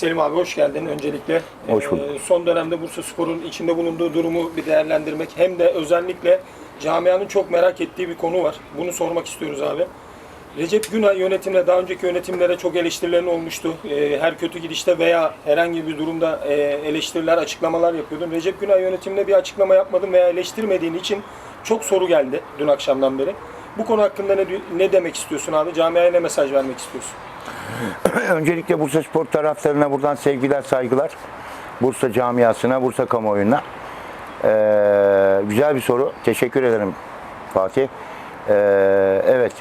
Selim abi hoş geldin öncelikle. Hoş bulduk. Ee, son dönemde Bursa Spor'un içinde bulunduğu durumu bir değerlendirmek hem de özellikle camianın çok merak ettiği bir konu var. Bunu sormak istiyoruz abi. Recep Günay yönetimle daha önceki yönetimlere çok eleştirilerin olmuştu. Ee, her kötü gidişte veya herhangi bir durumda e, eleştiriler, açıklamalar yapıyordun. Recep Günay yönetimine bir açıklama yapmadın veya eleştirmediğin için çok soru geldi dün akşamdan beri. Bu konu hakkında ne, ne demek istiyorsun abi? Camiaya ne mesaj vermek istiyorsun? Öncelikle Bursa Spor taraftarına buradan sevgiler, saygılar. Bursa camiasına, Bursa kamuoyuna. Ee, güzel bir soru. Teşekkür ederim Fatih. Ee, evet,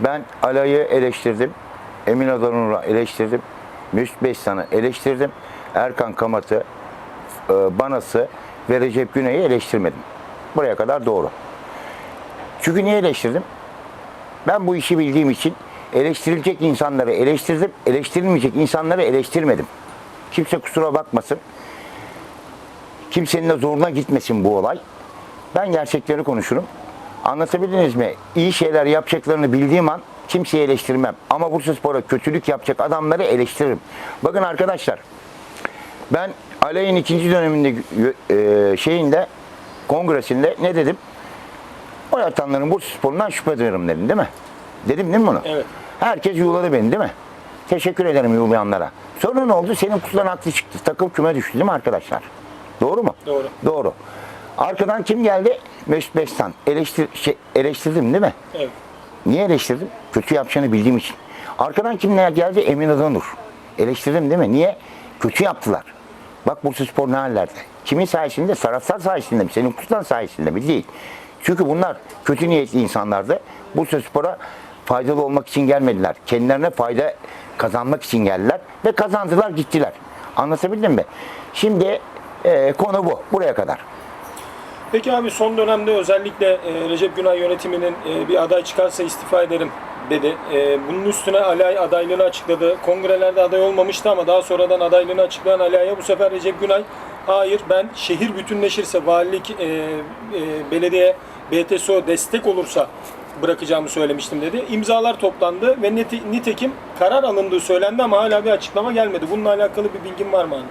ben Alay'ı eleştirdim. Emin Adanur'u eleştirdim. Müst Bestan'ı eleştirdim. Erkan Kamat'ı, e, Banas'ı ve Recep Güney'i eleştirmedim. Buraya kadar doğru. Çünkü niye eleştirdim? Ben bu işi bildiğim için eleştirilecek insanları eleştirdim, eleştirilmeyecek insanları eleştirmedim. Kimse kusura bakmasın. Kimsenin de zoruna gitmesin bu olay. Ben gerçekleri konuşurum. Anlatabildiniz mi? İyi şeyler yapacaklarını bildiğim an kimseyi eleştirmem. Ama Bursa Spor'a kötülük yapacak adamları eleştiririm. Bakın arkadaşlar, ben Alay'ın ikinci döneminde e, şeyinde, kongresinde ne dedim? O yatanların Bursa Spor'undan şüphe duyarım dedim değil mi? Dedim değil mi bunu? Evet. Herkes yuhladı beni değil mi? Teşekkür ederim yuhlayanlara. Sonra ne oldu? Senin kutudan haklı çıktı. Takım küme düştü değil mi arkadaşlar? Doğru mu? Doğru. Doğru. Arkadan kim geldi? Mesut Bestan. Eleştir, şey, eleştirdim değil mi? Evet. Niye eleştirdim? Kötü yapacağını bildiğim için. Arkadan kimler geldi? Emin Adanur. Eleştirdim değil mi? Niye? Kötü yaptılar. Bak Bursa Spor ne hallerde? Kimin sayesinde? Taraftar sayesinde mi? Senin kutudan sayesinde mi? Değil. Çünkü bunlar kötü niyetli insanlardı. Bursa Spor'a faydalı olmak için gelmediler. Kendilerine fayda kazanmak için geldiler. Ve kazandılar gittiler. Anlatabildim mi? Şimdi e, konu bu. Buraya kadar. Peki abi son dönemde özellikle e, Recep Günay yönetiminin e, bir aday çıkarsa istifa ederim dedi. E, bunun üstüne Alay adaylığını açıkladı. Kongrelerde aday olmamıştı ama daha sonradan adaylığını açıklayan Alay'a bu sefer Recep Günay hayır ben şehir bütünleşirse valilik, e, e, belediye, BTSO destek olursa bırakacağımı söylemiştim dedi. İmzalar toplandı ve nite- nitekim karar alındığı söylendi ama hala bir açıklama gelmedi. Bununla alakalı bir bilgin var mı abi?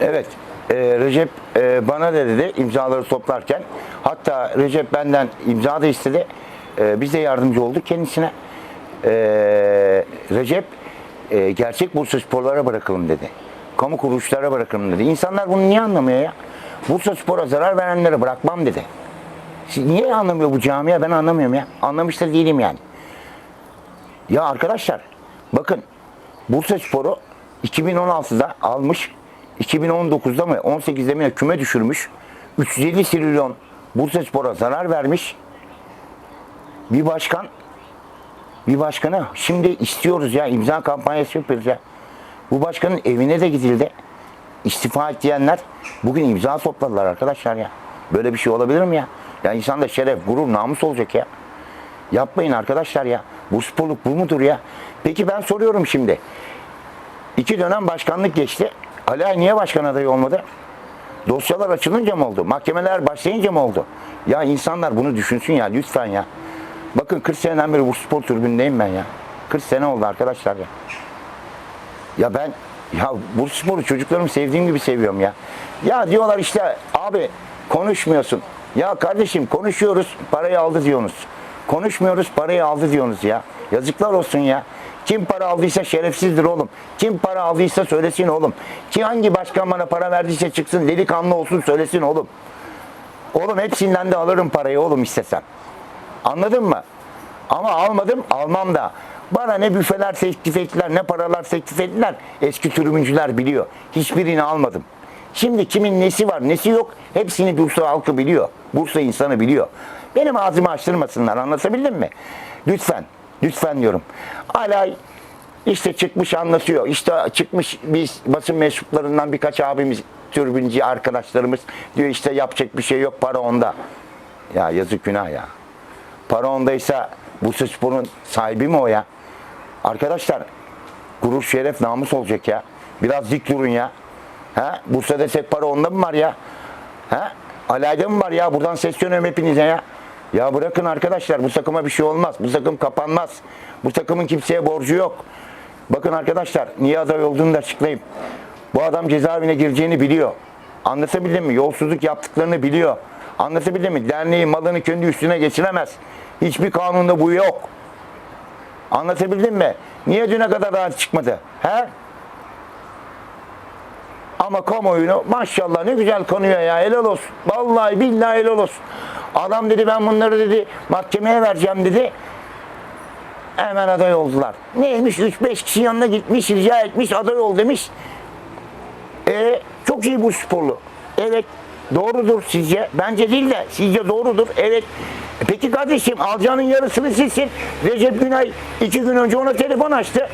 Evet. e, Recep e, bana da dedi imzaları toplarken. Hatta Recep benden imza da istedi. E, biz de yardımcı olduk kendisine. E, Recep e, gerçek Bursa sporlara bırakalım dedi. Kamu kuruluşlara bırakalım dedi. İnsanlar bunu niye anlamıyor ya? Bursa spora zarar verenlere bırakmam dedi. Niye anlamıyor bu camia? Ben anlamıyorum ya. Anlamış da değilim yani. Ya arkadaşlar bakın Bursa Spor'u 2016'da almış. 2019'da mı 18'de mi küme düşürmüş. 350 trilyon Bursa Spor'a zarar vermiş. Bir başkan bir başkanı şimdi istiyoruz ya imza kampanyası yapıyoruz ya. Bu başkanın evine de gidildi. İstifa et diyenler bugün imza topladılar arkadaşlar ya. Böyle bir şey olabilir mi ya? Ya insanda şeref, gurur, namus olacak ya. Yapmayın arkadaşlar ya. Bu sporluk bu mudur ya? Peki ben soruyorum şimdi. İki dönem başkanlık geçti. Ali Ay niye başkan adayı olmadı? Dosyalar açılınca mı oldu? Mahkemeler başlayınca mı oldu? Ya insanlar bunu düşünsün ya lütfen ya. Bakın 40 seneden beri bu spor tribündeyim ben ya. 40 sene oldu arkadaşlar ya. Ya ben ya bu sporu çocuklarım sevdiğim gibi seviyorum ya. Ya diyorlar işte abi konuşmuyorsun. Ya kardeşim konuşuyoruz parayı aldı diyorsunuz. Konuşmuyoruz parayı aldı diyorsunuz ya. Yazıklar olsun ya. Kim para aldıysa şerefsizdir oğlum. Kim para aldıysa söylesin oğlum. Ki hangi başkan bana para verdiyse çıksın delikanlı olsun söylesin oğlum. Oğlum hepsinden de alırım parayı oğlum istesem. Anladın mı? Ama almadım, almam da. Bana ne büfeler teklif ettiler, ne paralar teklif ettiler. Eski tribüncüler biliyor. Hiçbirini almadım. Şimdi kimin nesi var, nesi yok hepsini Bursa halkı biliyor. Bursa insanı biliyor. Benim ağzımı açtırmasınlar, anlatabildim mi? Lütfen, lütfen diyorum. Alay işte çıkmış anlatıyor. İşte çıkmış biz basın mensuplarından birkaç abimiz, türbüncü arkadaşlarımız diyor işte yapacak bir şey yok, para onda. Ya yazık günah ya. Para ondaysa Bursa Spor'un sahibi mi o ya? Arkadaşlar gurur, şeref, namus olacak ya. Biraz dik durun ya. Ha? Bursa desek para onda mı var ya? Ha? Alayda mı var ya? Buradan sesleniyorum hepinize ya. Ya bırakın arkadaşlar bu takıma bir şey olmaz. Bu takım kapanmaz. Bu takımın kimseye borcu yok. Bakın arkadaşlar niye aday olduğunu da açıklayayım. Bu adam cezaevine gireceğini biliyor. Anlatabildim mi? Yolsuzluk yaptıklarını biliyor. Anlatabildim mi? Derneğin malını kendi üstüne geçiremez. Hiçbir kanunda bu yok. Anlatabildim mi? Niye düne kadar daha çıkmadı? He? Ama kamuoyunu maşallah ne güzel konuyor ya helal olsun. Vallahi billahi helal olsun. Adam dedi ben bunları dedi mahkemeye vereceğim dedi. Hemen aday oldular. Neymiş 3-5 kişi yanına gitmiş rica etmiş aday ol demiş. E, çok iyi bu sporlu. Evet doğrudur sizce. Bence değil de sizce doğrudur. Evet. E Peki kardeşim alacağının yarısını silsin. Recep Günay iki gün önce ona telefon açtı.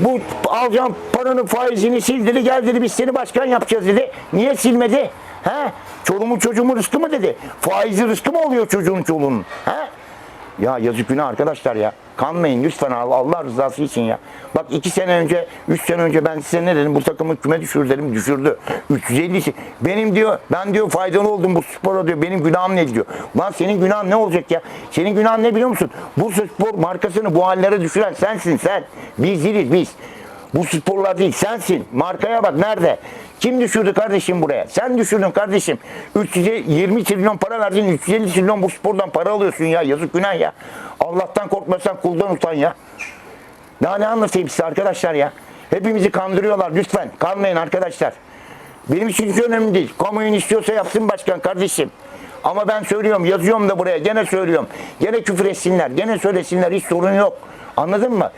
Bu alacağım paranın faizini sil dedi. Gel dedi biz seni başkan yapacağız dedi. Niye silmedi? He? Çoluğumun çocuğumun rızkı mı dedi. Faizi rızkı mı oluyor çocuğun çoluğunun? He? Ya yazık günah arkadaşlar ya. Kanmayın lütfen Allah, Allah rızası için ya. Bak iki sene önce, üç sene önce ben size ne dedim? Bu takımı küme düşür dedim. Düşürdü. 350 'si. Benim diyor, ben diyor faydalı oldum bu spora diyor. Benim günahım ne diyor. Lan senin günahın ne olacak ya? Senin günahın ne biliyor musun? Bu spor markasını bu hallere düşüren sensin sen. Biz değiliz biz. Bu sporlar değil sensin. Markaya bak nerede? Kim düşürdü kardeşim buraya? Sen düşürdün kardeşim. 320 trilyon para verdin. 350 trilyon bu spordan para alıyorsun ya. Yazık günah ya. Allah'tan korkmasan kuldan utan ya. Daha ne anlatayım size arkadaşlar ya. Hepimizi kandırıyorlar lütfen. Kalmayın arkadaşlar. Benim için hiç önemli değil. Kamuoyun istiyorsa yapsın başkan kardeşim. Ama ben söylüyorum, yazıyorum da buraya. Gene söylüyorum. Gene küfür etsinler, gene söylesinler. Hiç sorun yok. Anladın mı?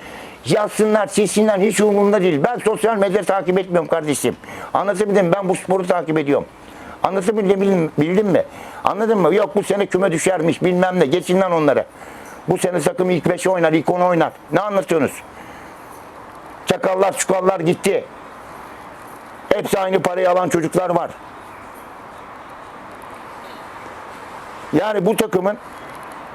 Yazsınlar, silsinler hiç umurumda değil. Ben sosyal medya takip etmiyorum kardeşim. Anlatabildim? Ben bu sporu takip ediyorum. Anlatabildim bildim, mi? Anladın mı? Yok bu sene küme düşermiş bilmem ne. Geçin lan onları. Bu sene takım ilk 5 oynar, ilk 10 oynar. Ne anlatıyorsunuz? Çakallar çukallar gitti. Hepsi aynı parayı alan çocuklar var. Yani bu takımın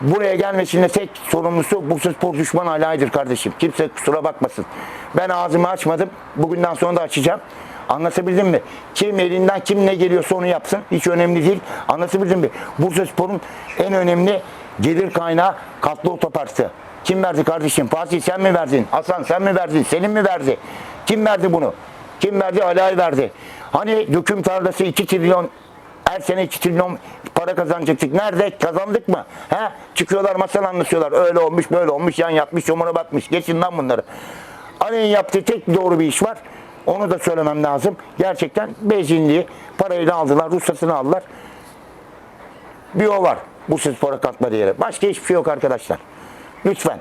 buraya gelmesinde tek sorumlusu bu spor düşman alaydır kardeşim. Kimse kusura bakmasın. Ben ağzımı açmadım. Bugünden sonra da açacağım. Anlatabildim mi? Kim elinden kim ne geliyorsa onu yapsın. Hiç önemli değil. Anlatabildim mi? Bursa Spor'un en önemli gelir kaynağı katlı otoparkı. Kim verdi kardeşim? Fatih sen mi verdin? Hasan sen mi verdin? Selim mi verdi? Kim verdi bunu? Kim verdi? Alay verdi. Hani döküm tarlası 2 trilyon her sene 2 trilyon para kazanacaktık. Nerede? Kazandık mı? He? Çıkıyorlar masal anlatıyorlar. Öyle olmuş, böyle olmuş, yan yatmış, yomuna batmış. Geçin lan bunları. Ali'nin yaptığı tek doğru bir iş var. Onu da söylemem lazım. Gerçekten benzinliği parayı da aldılar, ruhsatını aldılar. Bir o var. Bu spora katma değeri. Başka hiçbir şey yok arkadaşlar. Lütfen.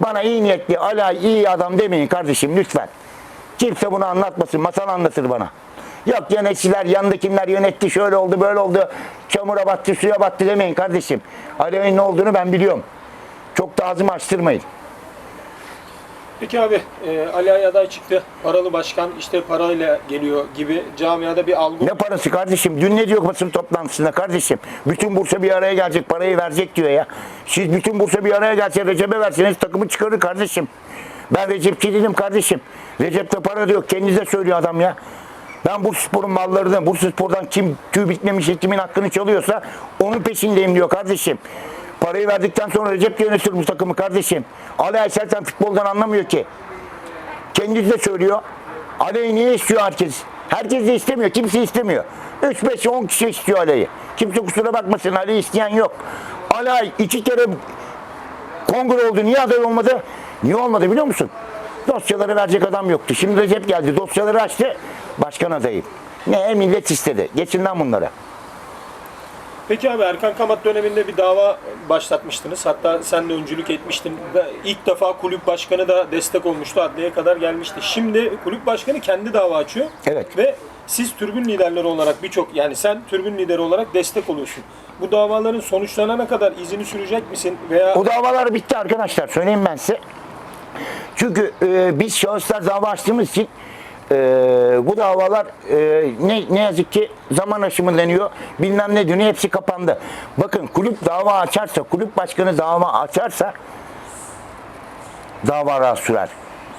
Bana iyi niyetli, alay, iyi adam demeyin kardeşim lütfen. Kimse bunu anlatmasın. Masal anlatır bana. Yok yöneticiler, yandakiler yönetti, şöyle oldu, böyle oldu. Çamura battı, suya battı demeyin kardeşim. Alev'in ne olduğunu ben biliyorum. Çok da ağzımı açtırmayın. Peki abi e, Ali Ay aday çıktı. Paralı başkan işte parayla geliyor gibi camiada bir algı. Ne parası kardeşim? Dün ne diyor basın toplantısında kardeşim? Bütün Bursa bir araya gelecek, parayı verecek diyor ya. Siz bütün Bursa bir araya gelse Recep'e verseniz takımı çıkarır kardeşim. Ben Recepçi değilim kardeşim. Recep'te para diyor. Kendinize söylüyor adam ya. Ben bu sporun mallarını, bu spordan kim tüy bitmemiş kimin hakkını çalıyorsa onun peşindeyim diyor kardeşim. Parayı verdikten sonra Recep yönetir bu takımı kardeşim. Ali zaten futboldan anlamıyor ki. Kendisi de söylüyor. Ali'yi niye istiyor herkes? Herkes de istemiyor. Kimse istemiyor. 3, 5, 10 kişi istiyor Ali'yi. Kimse kusura bakmasın. Ali'yi isteyen yok. Ali iki kere kongre oldu. Niye aday olmadı? Niye olmadı biliyor musun? Dosyaları verecek adam yoktu. Şimdi Recep geldi. Dosyaları açtı. Başkan adayı. Ne millet istedi. Geçin lan bunlara. Peki abi Erkan Kamat döneminde bir dava başlatmıştınız. Hatta sen de öncülük etmiştin. İlk defa kulüp başkanı da destek olmuştu. Adliyeye kadar gelmişti. Şimdi kulüp başkanı kendi dava açıyor. Evet. Ve siz tribün liderleri olarak birçok yani sen tribün lideri olarak destek oluyorsun. Bu davaların sonuçlanana kadar izini sürecek misin veya O davalar bitti arkadaşlar. Söyleyeyim ben size. Çünkü e, biz şahıslar dava açtığımız için e, bu davalar e, ne, ne yazık ki zaman aşımı deniyor. Bilmem ne dönüyor. Hepsi kapandı. Bakın kulüp dava açarsa, kulüp başkanı dava açarsa dava rahat sürer.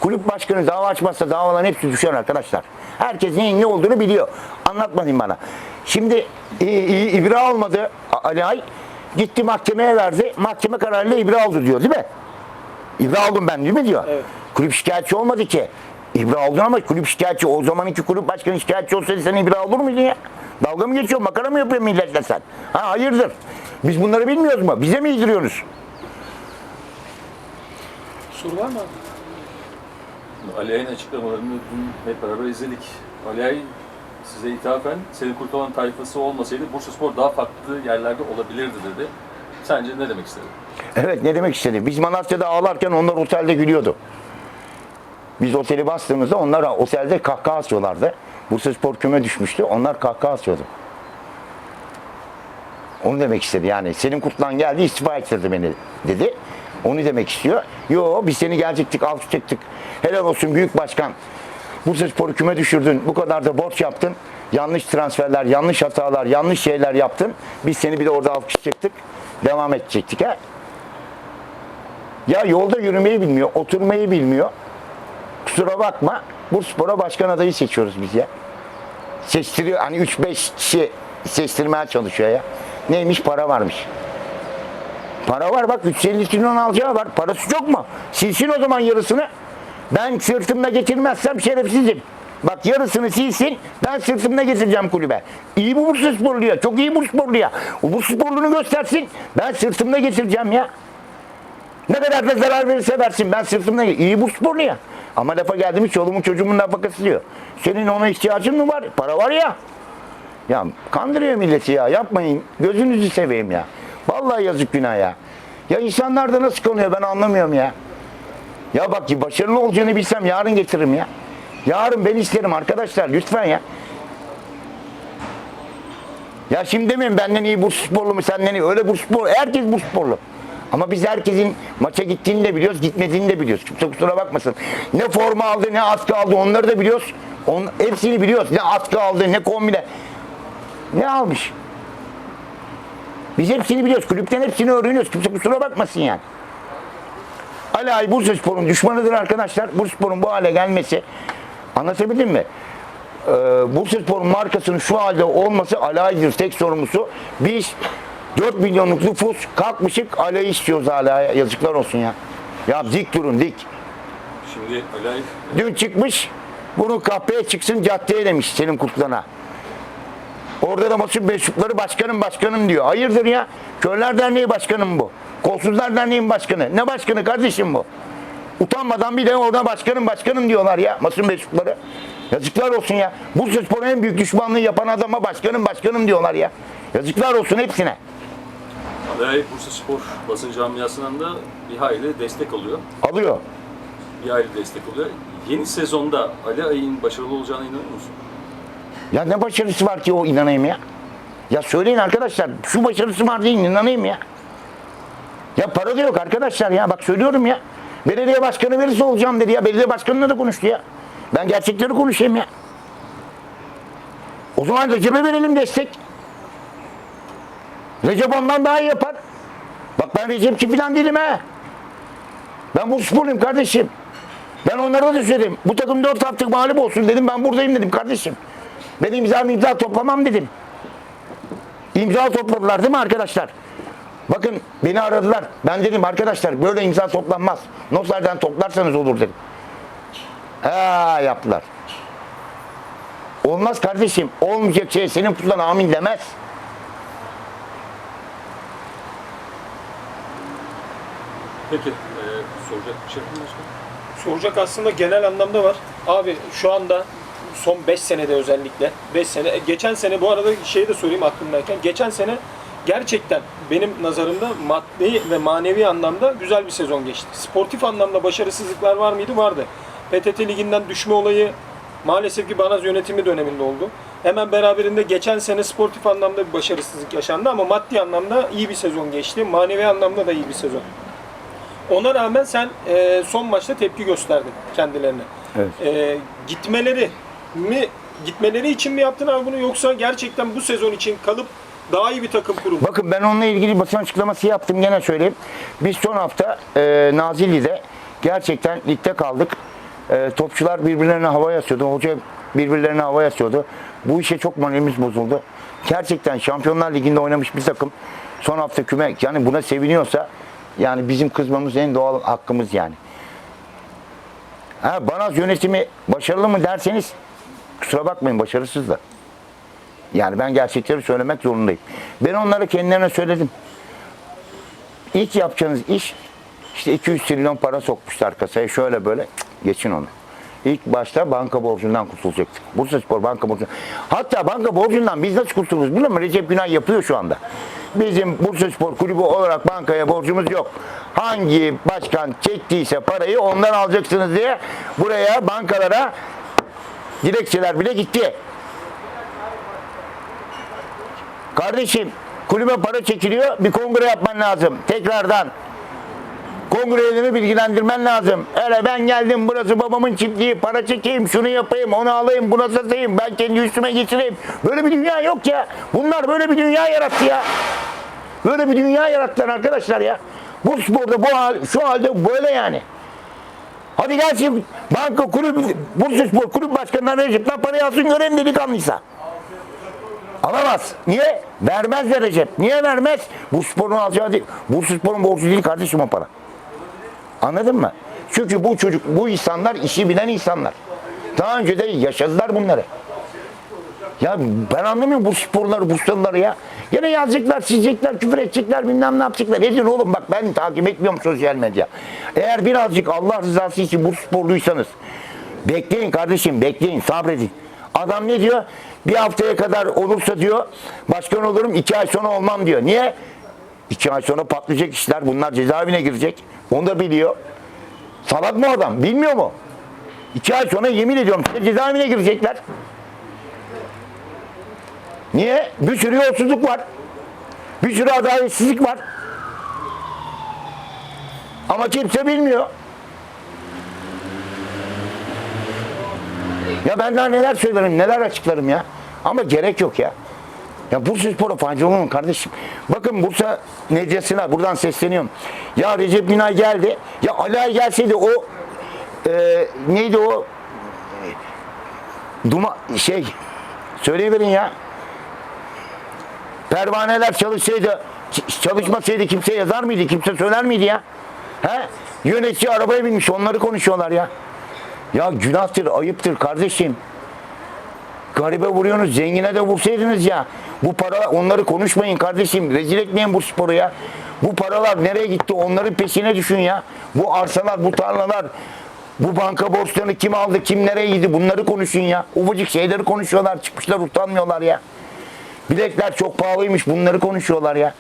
Kulüp başkanı dava açmazsa davaların hepsi düşer arkadaşlar. Herkes neyin ne olduğunu biliyor. Anlatmayın bana. Şimdi i- i- ibra almadı Ali Ay. Gitti mahkemeye verdi. Mahkeme kararıyla ibra aldı diyor değil mi? İbra aldım ben değil mi diyor. Evet. Kulüp şikayetçi olmadı ki. İbra aldın ama kulüp şikayetçi. O zamanki kulüp başkanı şikayetçi olsaydı sen ibra olur muydun ya? Dalga mı geçiyorsun? Makara mı yapıyorsun milletle sen? Ha hayırdır? Biz bunları bilmiyoruz mu? Bize mi yediriyorsunuz? Soru var mı? Ali Ay'ın açıklamalarını dün hep beraber izledik. Ali Ay size ithafen senin kurtulan tayfası olmasaydı Bursaspor daha farklı yerlerde olabilirdi dedi. Sence ne demek istedi? Evet ne demek istedi? Biz Malatya'da ağlarken onlar otelde gülüyordu. Biz oteli bastığımızda onlar otelde kahkaha atıyorlardı. Bursa Spor küme düşmüştü. Onlar kahkaha atıyordu. Onu demek istedi yani. Selim Kutlan geldi istifa ettirdi beni dedi. Onu demek istiyor. Yo biz seni gelecektik alkışlayacaktık. Helal olsun büyük başkan. Bursa Spor'u küme düşürdün. Bu kadar da borç yaptın. Yanlış transferler, yanlış hatalar, yanlış şeyler yaptın. Biz seni bir de orada alkışlayacaktık. Devam edecektik ha. Ya yolda yürümeyi bilmiyor, oturmayı bilmiyor. Kusura bakma. Bursaspor'a başkan adayı seçiyoruz biz ya. Seçtiriyor. Hani 3-5 kişi seçtirmeye çalışıyor ya. Neymiş? Para varmış. Para var bak 350 milyon alacağı var. Parası çok mu? Silsin o zaman yarısını. Ben sırtımda getirmezsem şerefsizim. Bak yarısını silsin. Ben sırtımda getireceğim kulübe. İyi bu Bursa sporlu ya. Çok iyi Bursa sporlu ya. O Bursa sporlunu göstersin. Ben sırtımda getireceğim ya. Ne kadar da zarar verirse versin. Ben sırtımda iyi bu sporlu ya. Ama lafa geldi mi çoluğumun çocuğumun nafakası diyor. Senin ona ihtiyacın mı var? Para var ya. Ya kandırıyor milleti ya. Yapmayın. Gözünüzü seveyim ya. Vallahi yazık günah ya. Ya insanlar da nasıl konuyor ben anlamıyorum ya. Ya bak ki başarılı olacağını bilsem yarın getiririm ya. Yarın ben isterim arkadaşlar lütfen ya. Ya şimdi demeyin benden iyi burs sporlu mu senden iyi. Öyle burs sporlu. Herkes burs sporlu. Ama biz herkesin maça gittiğini de biliyoruz, gitmediğini de biliyoruz. Kimse kusura bakmasın. Ne forma aldı, ne atkı aldı onları da biliyoruz. On, hepsini biliyoruz. Ne atkı aldı, ne kombine. Ne almış? Biz hepsini biliyoruz. Kulüpten hepsini öğreniyoruz. Kimse kusura bakmasın yani. Ali Ay Bursaspor'un düşmanıdır arkadaşlar. Bursaspor'un bu hale gelmesi anlatabildim mi? Ee, Bursaspor'un markasının şu halde olması Ali Ay'dır tek sorumlusu. Biz 4 milyonluk nüfus kalkmışık Ali Ay'ı istiyoruz hala ya. Yazıklar olsun ya. Ya dik durun dik. Şimdi Ali Ay Dün çıkmış bunu kahveye çıksın caddeye demiş Selim Kurtlan'a. Orada da maçın mensupları başkanım başkanım diyor. Hayırdır ya? Körler Derneği başkanım bu. Kolsuzlar Derneği'nin başkanı. Ne başkanı kardeşim bu? Utanmadan bir de orada başkanım başkanım diyorlar ya maçın mensupları. Yazıklar olsun ya. Bursa Spor'un en büyük düşmanlığı yapan adama başkanım başkanım diyorlar ya. Yazıklar olsun hepsine. Ali Ay Bursaspor basın camiasından da bir hayli destek alıyor. Alıyor. Bir hayli destek oluyor. Yeni sezonda Ali Ay'ın başarılı olacağına inanıyor musun? Ya ne başarısı var ki o inanayım ya? Ya söyleyin arkadaşlar şu başarısı var değil inanayım ya. Ya para da yok arkadaşlar ya bak söylüyorum ya. Belediye başkanı verirse olacağım dedi ya. Belediye başkanıyla da konuştu ya. Ben gerçekleri konuşayım ya. O zaman Recep'e verelim destek. Recep ondan daha iyi yapar. Bak ben Recepçi falan değilim ha. Ben bu sporluyum kardeşim. Ben onlara da söyledim. Bu takım dört hafta mağlup olsun dedim. Ben buradayım dedim kardeşim. Ben imza imza toplamam dedim. İmza topladılar değil mi arkadaşlar? Bakın beni aradılar. Ben dedim arkadaşlar böyle imza toplanmaz. Notlardan toplarsanız olur dedim. Ha yaptılar. Olmaz kardeşim. Olmayacak şey senin kullan amin demez. Peki, e, soracak bir şey var mı? Soracak aslında genel anlamda var. Abi şu anda son 5 senede özellikle 5 sene e, geçen sene bu arada şeyi de sorayım aklımdayken geçen sene gerçekten benim nazarımda maddi ve manevi anlamda güzel bir sezon geçti. Sportif anlamda başarısızlıklar var mıydı? Vardı. PTT liginden düşme olayı maalesef ki Banaz yönetimi döneminde oldu. Hemen beraberinde geçen sene sportif anlamda bir başarısızlık yaşandı ama maddi anlamda iyi bir sezon geçti. Manevi anlamda da iyi bir sezon. Ona rağmen sen e, son maçta tepki gösterdin kendilerine. Evet. E, gitmeleri mi gitmeleri için mi yaptın abi bunu yoksa gerçekten bu sezon için kalıp daha iyi bir takım kurun? Bakın ben onunla ilgili basın açıklaması yaptım gene söyleyeyim. Biz son hafta e, Nazilli'de gerçekten ligde kaldık. E, topçular birbirlerine hava yasıyordu. Hoca birbirlerine hava yasıyordu. Bu işe çok moralimiz bozuldu. Gerçekten Şampiyonlar Ligi'nde oynamış bir takım son hafta küme yani buna seviniyorsa yani bizim kızmamız en doğal hakkımız yani. Ha, bana yönetimi başarılı mı derseniz kusura bakmayın başarısız da. Yani ben gerçekleri söylemek zorundayım. Ben onlara kendilerine söyledim. İlk yapacağınız iş işte 200 trilyon para sokmuşlar kasaya şöyle böyle geçin onu. İlk başta banka borcundan kurtulacaktık. Bursa Spor banka borcundan. Hatta banka borcundan biz nasıl kurtuluruz biliyor musun? Recep Günay yapıyor şu anda. Bizim Bursa Spor kulübü olarak bankaya borcumuz yok. Hangi başkan çektiyse parayı ondan alacaksınız diye buraya bankalara dilekçeler bile gitti. Kardeşim kulübe para çekiliyor bir kongre yapman lazım tekrardan. Kongrelerini bilgilendirmen lazım. Öyle ben geldim burası babamın çiftliği para çekeyim şunu yapayım onu alayım buna satayım ben kendi üstüme geçireyim. Böyle bir dünya yok ya. Bunlar böyle bir dünya yarattı ya. Böyle bir dünya yarattılar arkadaşlar ya. Bu sporda bu hal, şu halde böyle yani. Hadi gelsin banka kulüp, Bursa Spor kulüp başkanına Recep parayı alsın gören delikanlıysa. Alamaz. Niye? Vermez de Recep. Niye vermez? Bu sporun alacağı değil. Bu sporun borcu değil kardeşim o para. Anladın mı? Çünkü bu çocuk, bu insanlar işi bilen insanlar. Daha önce de yaşadılar bunları. Ya ben anlamıyorum bu sporları, bu sporları ya. Yine yazacaklar, çizecekler, küfür edecekler, bilmem ne yapacaklar. Edin oğlum bak ben takip etmiyorum sosyal medya. Eğer birazcık Allah rızası için bu sporluysanız bekleyin kardeşim, bekleyin, sabredin. Adam ne diyor? Bir haftaya kadar olursa diyor, başkan olurum, iki ay sonra olmam diyor. Niye? İki ay sonra patlayacak işler, bunlar cezaevine girecek. Onu da biliyor. Salak mı adam, bilmiyor mu? İki ay sonra yemin ediyorum size cezaevine girecekler. Niye? Bir sürü yolsuzluk var. Bir sürü adaletsizlik var. Ama kimse bilmiyor. Ya ben daha neler söylerim, neler açıklarım ya. Ama gerek yok ya. Ya Bursa Spor'a faydalı olun kardeşim. Bakın Bursa medyasına buradan sesleniyorum. Ya Recep Günay geldi. Ya Ali gelseydi o e, neydi o Duma şey söyleyiverin ya. Pervaneler çalışsaydı, çalışmasaydı kimse yazar mıydı? Kimse söyler miydi ya? He? Yönetici arabaya binmiş, onları konuşuyorlar ya. Ya günahtır, ayıptır kardeşim. Garibe vuruyorsunuz, zengine de vursaydınız ya. Bu para, onları konuşmayın kardeşim. Rezil etmeyin bu sporu ya. Bu paralar nereye gitti? Onların peşine düşün ya. Bu arsalar, bu tarlalar, bu banka borçlarını kim aldı, kim nereye gitti? Bunları konuşun ya. Ufacık şeyleri konuşuyorlar, çıkmışlar utanmıyorlar ya. Bilekler çok pahalıymış, bunları konuşuyorlar ya.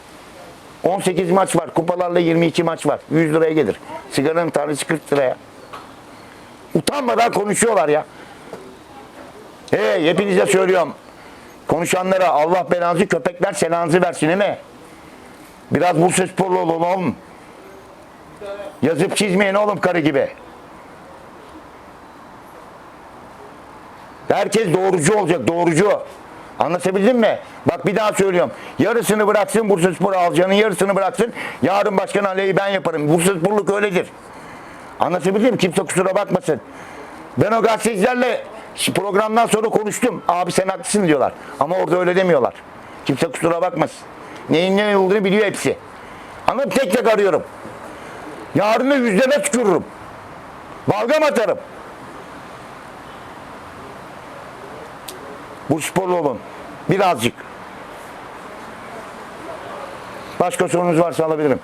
18 maç var, kupalarla 22 maç var. 100 liraya gelir. Sigaranın tanesi 40 liraya. Utanmadan konuşuyorlar ya. Hey hepinize söylüyorum. Konuşanlara Allah belanızı köpekler selanızı versin değil mi? Biraz Bursa sporlu olun. Yazıp çizmeyin oğlum karı gibi. Herkes doğrucu olacak doğrucu. Anlatabildim mi? Bak bir daha söylüyorum. Yarısını bıraksın Bursa Spor'u alacağının yarısını bıraksın. Yarın başkan Ali'yi ben yaparım. Bursa Sporluk öyledir. Anlatabildim mi? Kimse kusura bakmasın. Ben o gazetecilerle programdan sonra konuştum. Abi sen haklısın diyorlar. Ama orada öyle demiyorlar. Kimse kusura bakmasın. Neyin ne olduğunu biliyor hepsi. Ama tek tek arıyorum. Yarın da yüzleme tükürürüm. Balgam atarım. Bu sporlu olun. Birazcık. Başka sorunuz varsa alabilirim.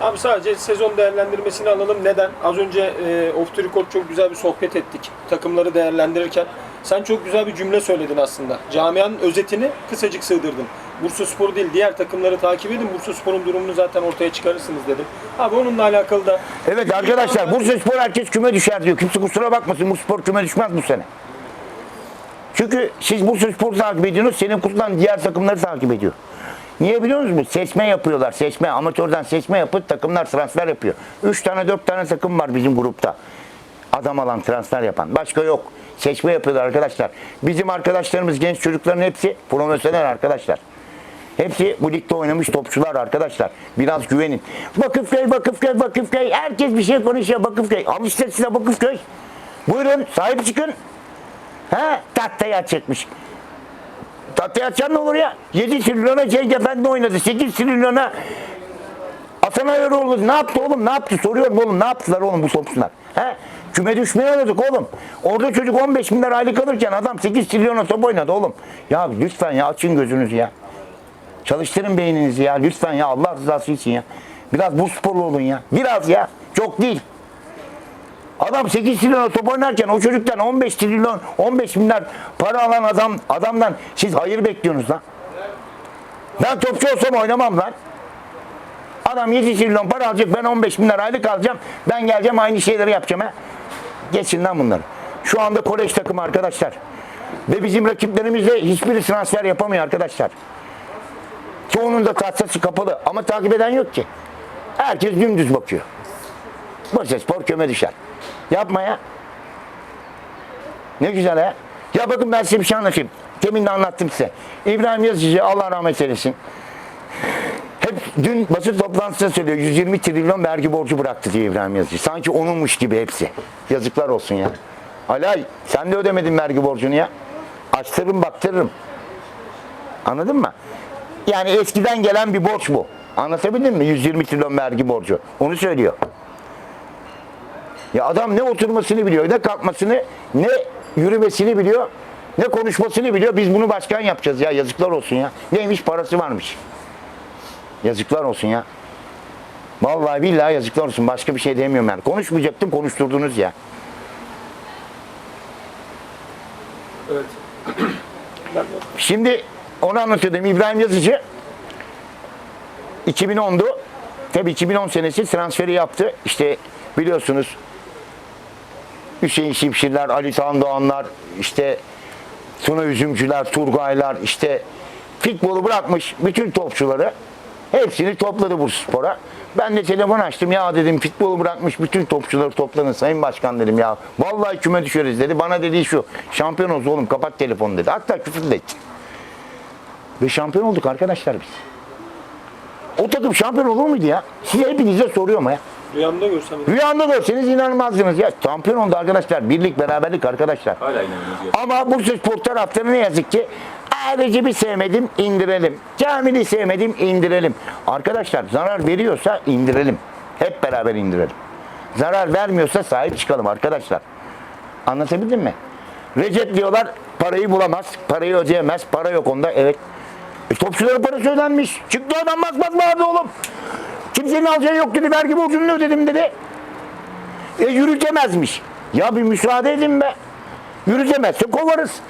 Abi sadece sezon değerlendirmesini alalım. Neden? Az önce e, off the record çok güzel bir sohbet ettik. Takımları değerlendirirken. Sen çok güzel bir cümle söyledin aslında. Camianın özetini kısacık sığdırdın. Bursa Spor değil diğer takımları takip edin. Bursa Spor'un durumunu zaten ortaya çıkarırsınız dedim. Abi onunla alakalı da Evet arkadaşlar Bursa Spor herkes küme düşer diyor. Kimse kusura bakmasın Bursa Spor küme düşmez bu sene. Çünkü siz Bursa Spor takip ediyorsunuz. Senin kutulan diğer takımları takip ediyor. Niye biliyor musunuz? Seçme yapıyorlar. Seçme. Amatörden seçme yapıp takımlar transfer yapıyor. 3 tane 4 tane takım var bizim grupta. Adam alan transfer yapan. Başka yok. Seçme yapıyorlar arkadaşlar. Bizim arkadaşlarımız genç çocukların hepsi profesyonel arkadaşlar. Hepsi bu ligde oynamış topçular arkadaşlar. Biraz güvenin. Vakıfköy, Vakıfköy, Vakıfköy. Herkes bir şey konuşuyor Vakıfköy. Al işte size Vakıfköy. Buyurun sahip çıkın. Ha tahtaya açacakmış. Tahtaya açan ne olur ya? 7 trilyona Cenk Efendi oynadı. 8 trilyona Hasan Ayaroğlu ne yaptı oğlum? Ne yaptı? Soruyorum oğlum. Ne yaptılar oğlum bu topçular? He? Küme düşmeye oynadık oğlum. Orada çocuk 15 bin lira aylık alırken adam 8 trilyona top oynadı oğlum. Ya lütfen ya açın gözünüzü ya. Çalıştırın beyninizi ya. Lütfen ya Allah rızası için ya. Biraz bu sporlu olun ya. Biraz ya. Çok değil. Adam 8 trilyon top oynarken o çocuktan 15 trilyon 15 milyar para alan adam adamdan siz hayır bekliyorsunuz lan. Ben topçu olsam oynamam lan. Adam 7 trilyon para alacak ben 15 bin lira aylık alacağım. Ben geleceğim aynı şeyleri yapacağım ha. Geçin lan bunları. Şu anda kolej takımı arkadaşlar. Ve bizim rakiplerimiz de hiçbiri transfer yapamıyor arkadaşlar. Çoğunun da kasası kapalı ama takip eden yok ki. Herkes dümdüz bakıyor. Bursa Spor köme düşer. Yapma ya. Ne güzel ha. Ya bakın ben size bir şey anlatayım. Demin de anlattım size. İbrahim Yazıcı Allah rahmet eylesin. Hep dün basın toplantısında söylüyor 120 trilyon vergi borcu bıraktı diye İbrahim Yazıcı. Sanki onunmuş gibi hepsi. Yazıklar olsun ya. Alay sen de ödemedin vergi borcunu ya. Açtırırım baktırırım. Anladın mı? Yani eskiden gelen bir borç bu. Anlatabildim mi? 120 trilyon vergi borcu. Onu söylüyor. Ya adam ne oturmasını biliyor, ne kalkmasını, ne yürümesini biliyor, ne konuşmasını biliyor. Biz bunu başkan yapacağız ya. Yazıklar olsun ya. Neymiş parası varmış. Yazıklar olsun ya. Vallahi billahi yazıklar olsun. Başka bir şey demiyorum yani. Konuşmayacaktım, konuşturdunuz ya. Evet. Şimdi onu anlatıyordum. İbrahim Yazıcı 2010'du. Tabii 2010 senesi transferi yaptı. İşte biliyorsunuz Hüseyin Şimşirler, Ali Tan Doğanlar, işte Tuna Üzümcüler, Turgaylar, işte futbolu bırakmış bütün topçuları hepsini topladı Bursaspor'a. Ben de telefon açtım ya dedim futbolu bırakmış bütün topçuları toplanın Sayın Başkan dedim ya. Vallahi küme düşeriz dedi. Bana dediği şu şampiyon olsun oğlum kapat telefonu dedi. Hatta küfür de etti. Ve şampiyon olduk arkadaşlar biz. O takım şampiyon olur muydu ya? Size hepinize soruyorum ya. Rüyamda görsem Rüyanda görseniz inanmazdınız ya. Şampiyon oldu arkadaşlar. Birlik beraberlik arkadaşlar. Hala inanıyoruz. Ama Bursa Spor taraftarı ne yazık ki "Aa, Recep'i sevmedim indirelim. Kamil'i sevmedim indirelim. Arkadaşlar zarar veriyorsa indirelim. Hep beraber indirelim. Zarar vermiyorsa sahip çıkalım arkadaşlar. Anlatabildim mi? Recep diyorlar parayı bulamaz, parayı ödeyemez, para yok onda. Evet. E, topçuların parası ödenmiş. Çıktı adam bak bak vardı oğlum. Kimsenin alacağı yok dedi, vergi borcunu ödedim dedi. E yürütemezmiş. Ya bir müsaade edin be. Yürütemezse kovarız.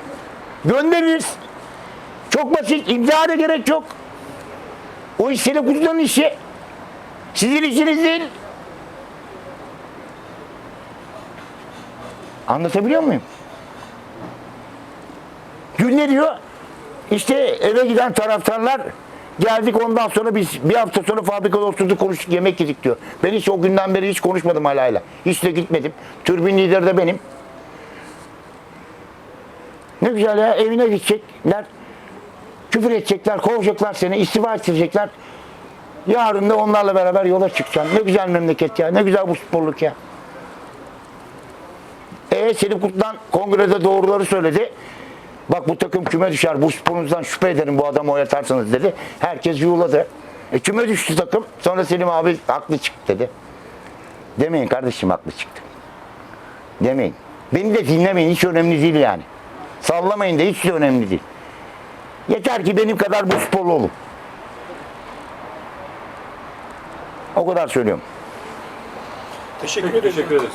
Göndeririz. Çok basit. İmza da gerek yok. O iş senin kuzuların işi. Sizin işiniz değil. Anlatabiliyor muyum? Dün ne diyor? İşte eve giden taraftarlar geldik ondan sonra biz bir hafta sonra fabrikada oturduk konuştuk yemek yedik diyor. Ben hiç o günden beri hiç konuşmadım halayla. Hiç de gitmedim. Türbin lideri de benim. Ne güzel ya evine gidecekler. Küfür edecekler, kovacaklar seni, istifa ettirecekler. Yarın da onlarla beraber yola çıkacaksın. Ne güzel memleket ya, ne güzel bu sporluk ya. E Selim Kurtlan kongrede doğruları söyledi. Bak bu takım küme düşer, bu sporunuzdan şüphe ederim bu adamı oynatarsanız dedi. Herkes yuğladı. E küme düştü takım. Sonra Selim abi haklı çıktı dedi. Demeyin kardeşim haklı çıktı. Demeyin. Beni de dinlemeyin hiç önemli değil yani. Sallamayın da hiç de önemli değil. Yeter ki benim kadar bu sporlu olun. O kadar söylüyorum. teşekkür teşekkür ederiz.